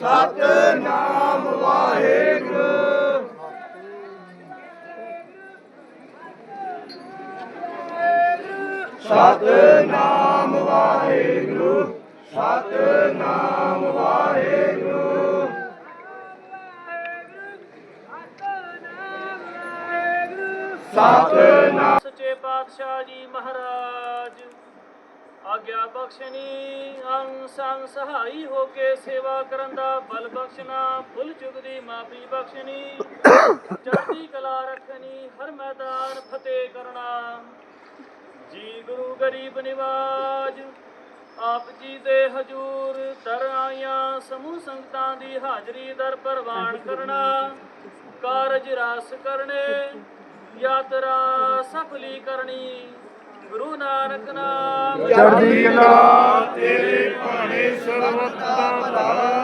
ਸਤਨਾਮ ਵਾਹਿਗੁਰੂ। ਸਤਨਾਮ ਵਾਹਿਗੁਰੂ। ਸਤਨਾਮ ਵਾਹਿਗੁਰੂ। ਸਤਨਾਮ। ਸੱਚੇ ਪਾਤਸ਼ਾਹ ਜੀ ਮਹਾਰਾਜ। ਆਗਿਆ ਬਖਸ਼ਣੀ, ਅੰਗ ਸੰਗ ਸਹਾਈ ਹੋ ਕੇ ਸੇਵਾ ਕਰਨ ਦਾ ਬਲ ਬਖਸ਼ਣਾ ਭੁੱਲ ਚੁੱਕ ਦੀ ਮਾਫੀ ਬਖਸ਼ਣੀ। ਚੜ੍ਹਦੀ ਕਲਾ ਰੱਖਣੀ, ਹਰ ਮੈਦਾਨ ਫਤਿਹ ਕਰਨਾ। ਜੀ ਗੁਰੂ ਗਰੀਬ ਨਿਵਾਜ, ਆਪ ਜੀ ਦੇ ਹਜੂਰ, ਤਰ ਆਈਆਂ ਸਮੂਹ ਸੰਗਤਾਂ ਦੀ ਹਾਜ਼ਰੀ ਦਰ ਪ੍ਰਵਾਨ ਕਰਨਾ। ਕਾਰਜ ਰਾਸ ਕਰਨੇ, ਯਾਤਰਾ ਸਫਲੀ ਕਰਨੀ। ਗੁਰੂ ਨਾਨਕ ਨਾਮ। ਚੜ੍ਹਦੀ ਕਲਾ ਤੇਰੇ ਭਾਣੇ ਸਰਬਤ ਦਾ ਭਲਾ